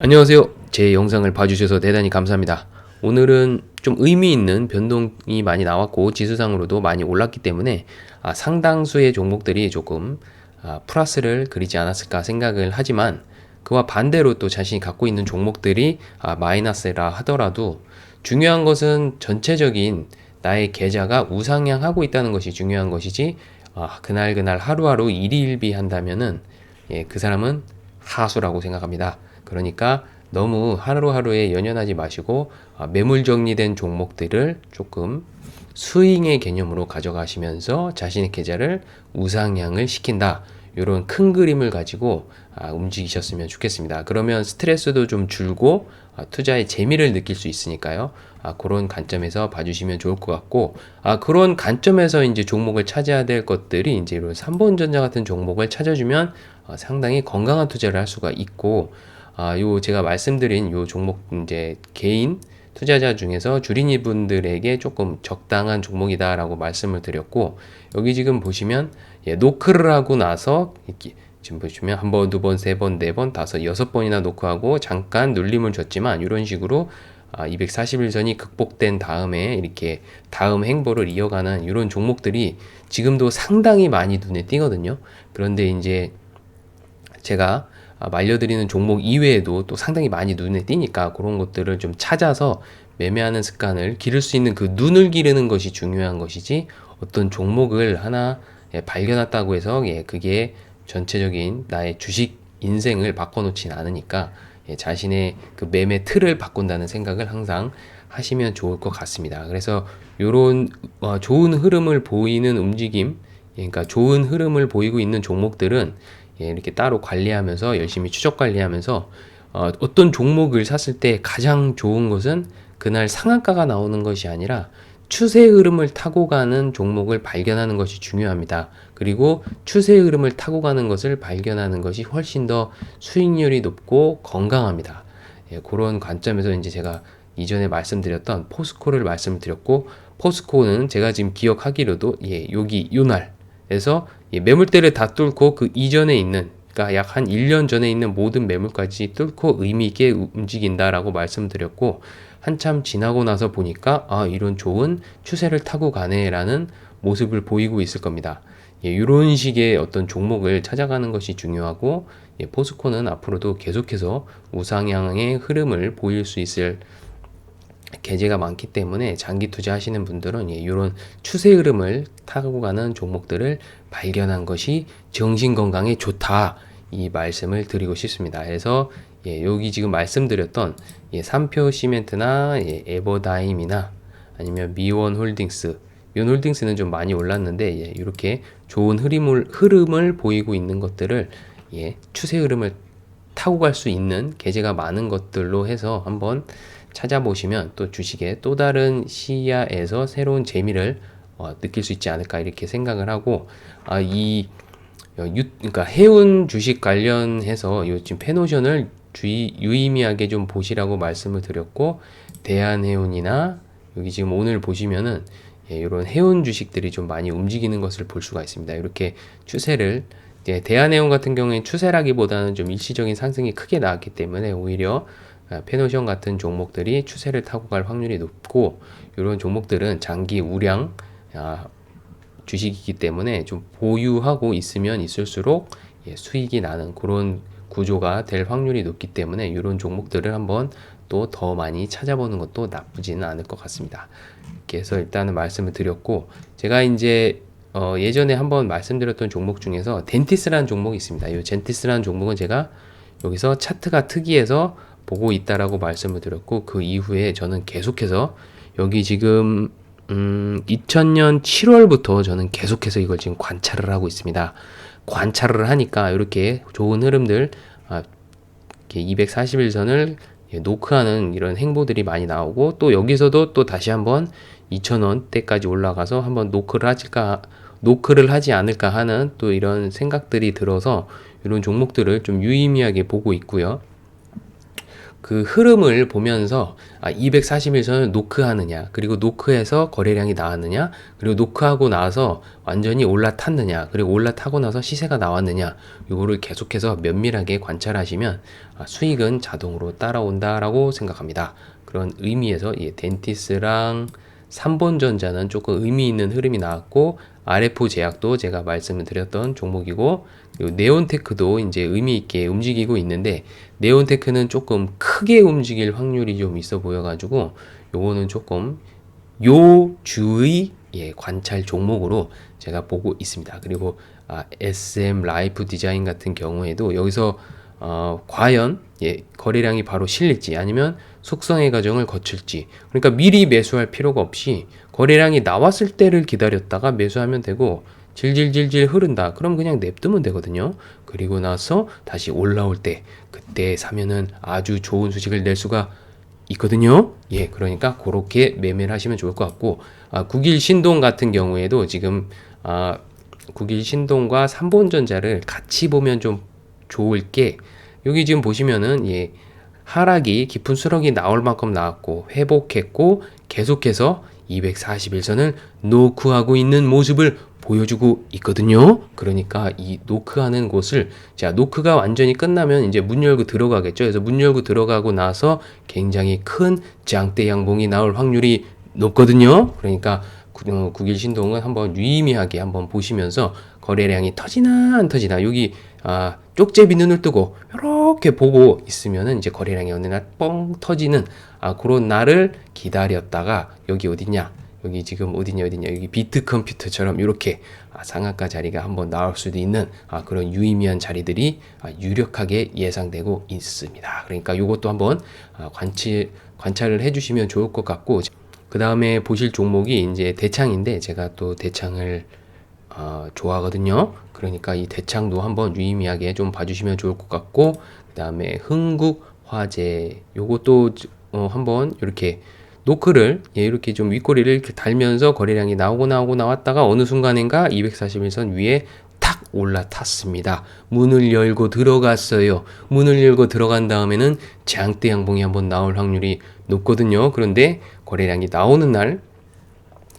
안녕하세요. 제 영상을 봐주셔서 대단히 감사합니다. 오늘은 좀 의미 있는 변동이 많이 나왔고 지수상으로도 많이 올랐기 때문에 아, 상당수의 종목들이 조금 아, 플러스를 그리지 않았을까 생각을 하지만 그와 반대로 또 자신이 갖고 있는 종목들이 아, 마이너스라 하더라도 중요한 것은 전체적인 나의 계좌가 우상향하고 있다는 것이 중요한 것이지 아, 그날 그날 하루하루 일희일비 한다면은 예, 그 사람은 하수라고 생각합니다. 그러니까 너무 하루하루에 연연하지 마시고 아, 매물 정리된 종목들을 조금 스윙의 개념으로 가져가시면서 자신의 계좌를 우상향을 시킨다. 이런 큰 그림을 가지고 아, 움직이셨으면 좋겠습니다. 그러면 스트레스도 좀 줄고 아, 투자의 재미를 느낄 수 있으니까요. 아, 그런 관점에서 봐주시면 좋을 것 같고 아, 그런 관점에서 이제 종목을 찾아야 될 것들이 이제 이런 3번 전자 같은 종목을 찾아주면 어, 상당히 건강한 투자를 할 수가 있고 아, 요 제가 말씀드린 요 종목 이제 개인 투자자 중에서 주린이 분들에게 조금 적당한 종목이다라고 말씀을 드렸고 여기 지금 보시면 예, 노크를 하고 나서 이렇게 지금 보시면 한 번, 두 번, 세 번, 네 번, 다섯, 여섯 번이나 노크하고 잠깐 눌림을 줬지만 이런 식으로 아, 241선이 극복된 다음에 이렇게 다음 행보를 이어가는 이런 종목들이 지금도 상당히 많이 눈에 띄거든요. 그런데 이제 제가 아, 말려드리는 종목 이외에도 또 상당히 많이 눈에 띄니까 그런 것들을 좀 찾아서 매매하는 습관을 기를 수 있는 그 눈을 기르는 것이 중요한 것이지 어떤 종목을 하나 예, 발견했다고 해서 예, 그게 전체적인 나의 주식 인생을 바꿔놓진 않으니까 예, 자신의 그 매매 틀을 바꾼다는 생각을 항상 하시면 좋을 것 같습니다. 그래서 이런 어, 좋은 흐름을 보이는 움직임, 예, 그러니까 좋은 흐름을 보이고 있는 종목들은 예, 이렇게 따로 관리하면서 열심히 추적 관리하면서 어, 어떤 종목을 샀을 때 가장 좋은 것은 그날 상한가가 나오는 것이 아니라 추세 흐름을 타고 가는 종목을 발견하는 것이 중요합니다. 그리고 추세 흐름을 타고 가는 것을 발견하는 것이 훨씬 더 수익률이 높고 건강합니다. 예, 그런 관점에서 이제 제가 이전에 말씀드렸던 포스코를 말씀드렸고 포스코는 제가 지금 기억하기로도 예, 여기 요날에서 예, 매물대를 다 뚫고 그 이전에 있는 그러니까 약 한 1년 전에 있는 모든 매물까지 뚫고 의미 있게 움직인다라고 말씀드렸고 한참 지나고 나서 보니까 아 이런 좋은 추세를 타고 가네라는 모습을 보이고 있을 겁니다. 예, 이런 식의 어떤 종목을 찾아가는 것이 중요하고 예, 포스코는 앞으로도 계속해서 우상향의 흐름을 보일 수 있을 계제가 많기 때문에 장기 투자하시는 분들은 예, 이런 추세 흐름을 타고 가는 종목들을 발견한 것이 정신 건강에 좋다 이 말씀을 드리고 싶습니다. 그래서 예, 여기 지금 말씀드렸던 예, 삼표 시멘트나 예, 에버다임이나 아니면 미원 홀딩스 미원 홀딩스는 좀 많이 올랐는데 예, 이렇게 좋은 흐름을 흐름을 보이고 있는 것들을 예, 추세 흐름을 타고 갈 수 있는 계제가 많은 것들로 해서 한번 찾아보시면 또 주식의 또 다른 시야에서 새로운 재미를 어, 느낄 수 있지 않을까 이렇게 생각을 하고 아, 이 어, 유, 그러니까 해운 주식 관련해서 요 지금 페노션을 주의 유의미하게 좀 보시라고 말씀을 드렸고 대한해운이나 여기 지금 오늘 보시면은 예, 이런 해운 주식들이 좀 많이 움직이는 것을 볼 수가 있습니다. 이렇게 추세를 예, 대한해운 같은 경우에 추세라기보다는 좀 일시적인 상승이 크게 나왔기 때문에 오히려 아, 페노션 같은 종목들이 추세를 타고 갈 확률이 높고 이런 종목들은 장기 우량 아, 주식이기 때문에 좀 보유하고 있으면 있을수록 예, 수익이 나는 그런 구조가 될 확률이 높기 때문에 이런 종목들을 한번 또 더 많이 찾아보는 것도 나쁘지는 않을 것 같습니다. 해서 일단은 말씀을 드렸고 제가 이제 어 예전에 한번 말씀드렸던 종목 중에서 덴티스라는 종목이 있습니다. 이 덴티스라는 종목은 제가 여기서 차트가 특이해서 보고 있다라고 말씀을 드렸고 그 이후에 저는 계속해서 여기 지금 음 2000년 7월부터 저는 계속해서 이걸 지금 관찰을 하고 있습니다. 관찰을 하니까 이렇게 좋은 흐름들 아, 이렇게 241선을 예, 노크하는 이런 행보들이 많이 나오고 또 여기서도 또 다시 한번 2,000원 대까지 올라가서 한번 노크를 하질까 노크를 하지 않을까 하는 또 이런 생각들이 들어서 이런 종목들을 좀 유의미하게 보고 있고요. 그 흐름을 보면서 아, 241선을 노크하느냐, 그리고 노크해서 거래량이 나왔느냐, 그리고 노크하고 나서 완전히 올라탔느냐, 그리고 올라타고 나서 시세가 나왔느냐, 요거를 계속해서 면밀하게 관찰하시면 아, 수익은 자동으로 따라온다라고 생각합니다. 그런 의미에서 이 덴티스랑 삼본전자는 조금 의미 있는 흐름이 나왔고 RF 제약도 제가 말씀을 드렸던 종목이고 네온테크도 이제 의미 있게 움직이고 있는데 네온테크는 조금 크게 움직일 확률이 좀 있어 보여가지고 요거는 조금 요 주의 예, 관찰 종목으로 제가 보고 있습니다. 그리고 아, SM 라이프 디자인 같은 경우에도 여기서 어, 과연 예, 거래량이 바로 실릴지 아니면 속성의 과정을 거칠지. 그러니까 미리 매수할 필요가 없이 거래량이 나왔을 때를 기다렸다가 매수하면 되고 질질질질 흐른다. 그럼 그냥 냅두면 되거든요. 그리고 나서 다시 올라올 때 그때 사면은 아주 좋은 수익을 낼 수가 있거든요. 예, 그러니까 그렇게 매매를 하시면 좋을 것 같고, 아, 국일 신동 같은 경우에도 지금 아, 국일 신동과 삼본전자를 같이 보면 좀 좋을 게 여기 지금 보시면은 예, 하락이 깊은 수렁이 나올 만큼 나왔고 회복했고 계속해서 241선을 노크하고 있는 모습을 보여주고 있거든요. 그러니까 이 노크하는 곳을 자 노크가 완전히 끝나면 이제 문 열고 들어가겠죠. 그래서 문 열고 들어가고 나서 굉장히 큰 장대 양봉이 나올 확률이 높거든요. 그러니까 구- 어, 한번 유의미하게 한번 보시면서 거래량이 터지나 안 터지나 여기 아, 쪽제비 눈을 뜨고 이렇게 보고 있으면은 이제 거래량이 어느 날 뻥 터지는 아, 그런 날을 기다렸다가 여기 어디냐 여기 지금 어디냐 어디냐 여기 비트 컴퓨터처럼 이렇게 아, 상한가 자리가 한번 나올 수도 있는 아, 그런 유의미한 자리들이 아, 유력하게 예상되고 있습니다. 그러니까 이것도 한번 아, 관치, 관찰을 해주시면 좋을 것 같고 그 다음에 보실 종목이 이제 대창인데 제가 또 대창을 어, 좋아하거든요. 그러니까 이 대창도 한번 유의미하게 좀 봐주시면 좋을 것 같고 그 다음에 흥국 화재 요것도 어, 한번 이렇게 노크를 예, 이렇게 좀 윗꼬리를 이렇게 달면서 거래량이 나오고 나오고 나왔다가 어느 순간인가 241선 위에 탁 올라탔습니다. 문을 열고 들어갔어요. 문을 열고 들어간 다음에는 장대 양봉이 한번 나올 확률이 높거든요. 그런데 거래량이 나오는 날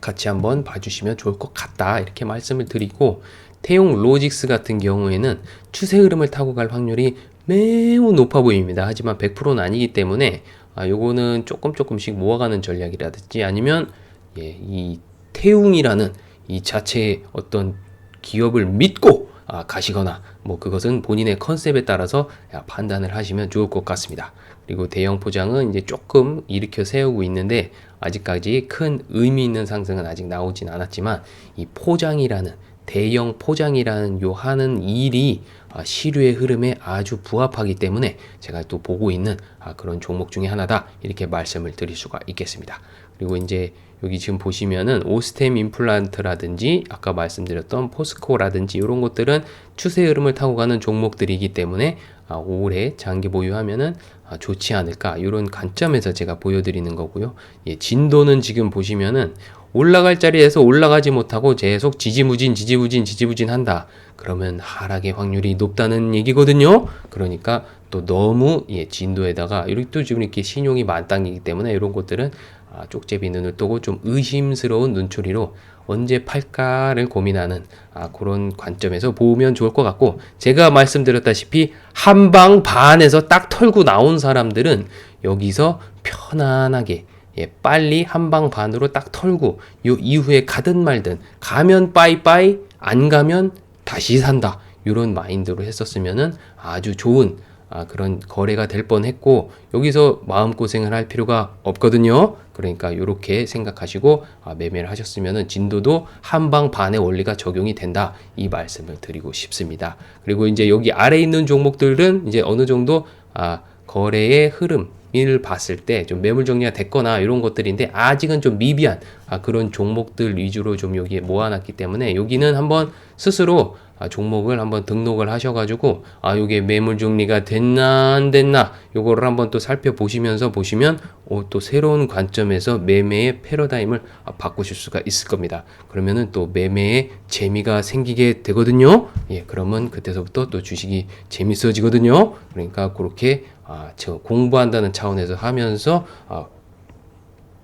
같이 한번 봐주시면 좋을 것 같다 이렇게 말씀을 드리고 태용 로직스 같은 경우에는 추세 흐름을 타고 갈 확률이 매우 높아 보입니다. 하지만 100%는 아니기 때문에 아, 요거는 조금 조금씩 모아가는 전략이라든지 아니면 예, 이 태웅이라는 이 자체의 어떤 기업을 믿고 아, 가시거나 뭐 그것은 본인의 컨셉에 따라서 야, 판단을 하시면 좋을 것 같습니다. 그리고 대형 포장은 이제 조금 일으켜 세우고 있는데 아직까지 큰 의미 있는 상승은 아직 나오진 않았지만 이 포장이라는 대형 포장이라는 요 하는 일이 아, 시류의 흐름에 아주 부합하기 때문에 제가 또 보고 있는 아, 그런 종목 중에 하나다 이렇게 말씀을 드릴 수가 있겠습니다. 그리고 이제 여기 지금 보시면은 오스템 임플란트라든지 아까 말씀드렸던 포스코라든지 이런 것들은 추세 흐름을 타고 가는 종목들이기 때문에 아, 오래 장기 보유하면은 아, 좋지 않을까 이런 관점에서 제가 보여드리는 거고요. 예, 진도는 지금 보시면은 올라갈 자리에서 올라가지 못하고 계속 지지무진 지지부진 지지부진 한다. 그러면 하락의 확률이 높다는 얘기거든요. 그러니까 또 너무 예, 진도에다가 이렇게 또 지금 이렇게 신용이 만땅이기 때문에 이런 것들은 아, 쪽제비 눈을 뜨고 좀 의심스러운 눈초리로 언제 팔까를 고민하는 아, 그런 관점에서 보면 좋을 것 같고 제가 말씀드렸다시피 한 방 반에서 딱 털고 나온 사람들은 여기서 편안하게 예, 빨리 한 방 반으로 딱 털고 요 이후에 가든 말든 가면 빠이빠이 안 가면 다시 산다. 이런 마인드로 했었으면은 아주 좋은 아, 그런 거래가 될 뻔했고 여기서 마음 고생을 할 필요가 없거든요. 그러니까 이렇게 생각하시고 아, 매매를 하셨으면은 진도도 한방 반의 원리가 적용이 된다 이 말씀을 드리고 싶습니다. 그리고 이제 여기 아래 있는 종목들은 이제 어느 정도 아, 거래의 흐름 을 봤을 때 좀 매물 정리가 됐거나 이런 것들인데 아직은 좀 미비한 아, 그런 종목들 위주로 좀 여기에 모아놨기 때문에 여기는 한번 스스로 아, 종목을 한번 등록을 하셔가지고 아 요게 매물 정리가 됐나 안 됐나 요거를 한번 또 살펴보시면서 보시면 어, 또 새로운 관점에서 매매의 패러다임을 아, 바꾸실 수가 있을 겁니다. 그러면은 또 매매의 재미가 생기게 되거든요. 예, 그러면 그때서부터 또 주식이 재밌어지거든요. 그러니까 그렇게 아, 저 공부한다는 차원에서 하면서 아,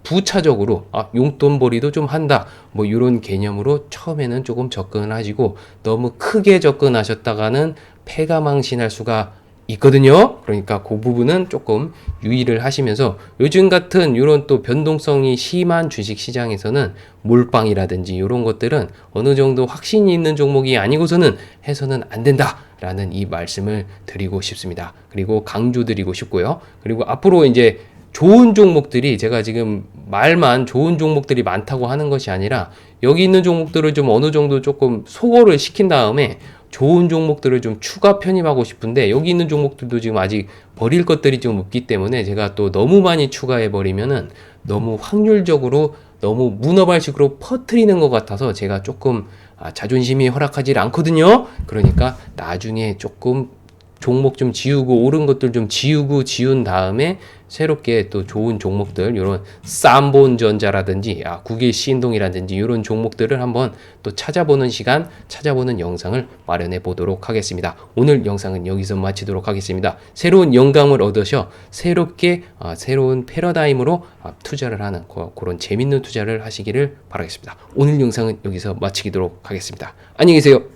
부차적으로 아, 용돈벌이도 좀 한다 뭐 이런 개념으로 처음에는 조금 접근을 하시고 너무 크게 접근하셨다가는 패가망신할 수가 있거든요. 그러니까 그 부분은 조금 유의를 하시면서 요즘 같은 이런 또 변동성이 심한 주식 시장에서는 몰빵이라든지 이런 것들은 어느 정도 확신이 있는 종목이 아니고서는 해서는 안 된다 라는 이 말씀을 드리고 싶습니다. 그리고 강조드리고 싶고요. 그리고 앞으로 이제 좋은 종목들이 제가 지금 말만 좋은 종목들이 많다고 하는 것이 아니라 여기 있는 종목들을 좀 어느 정도 조금 소거를 시킨 다음에 좋은 종목들을 좀 추가 편입하고 싶은데 여기 있는 종목들도 지금 아직 버릴 것들이 좀 없기 때문에 제가 또 너무 많이 추가해 버리면은 너무 확률적으로 너무 문어발식으로 퍼트리는 것 같아서 제가 조금 아, 자존심이 허락하지 않거든요. 그러니까 나중에 조금 종목 좀 지우고 옳은 것들 좀 지우고 지운 다음에 새롭게 또 좋은 종목들 이런 쌈본전자라든지 아, 국일 신동이라든지 이런 종목들을 한번 또 찾아보는 시간 찾아보는 영상을 마련해 보도록 하겠습니다. 오늘 영상은 여기서 마치도록 하겠습니다. 새로운 영감을 얻으셔 새롭게 아, 새로운 패러다임으로 아, 투자를 하는 그- 그런 재밌는 투자를 하시기를 바라겠습니다. 오늘 영상은 여기서 마치도록 하겠습니다. 안녕히 계세요.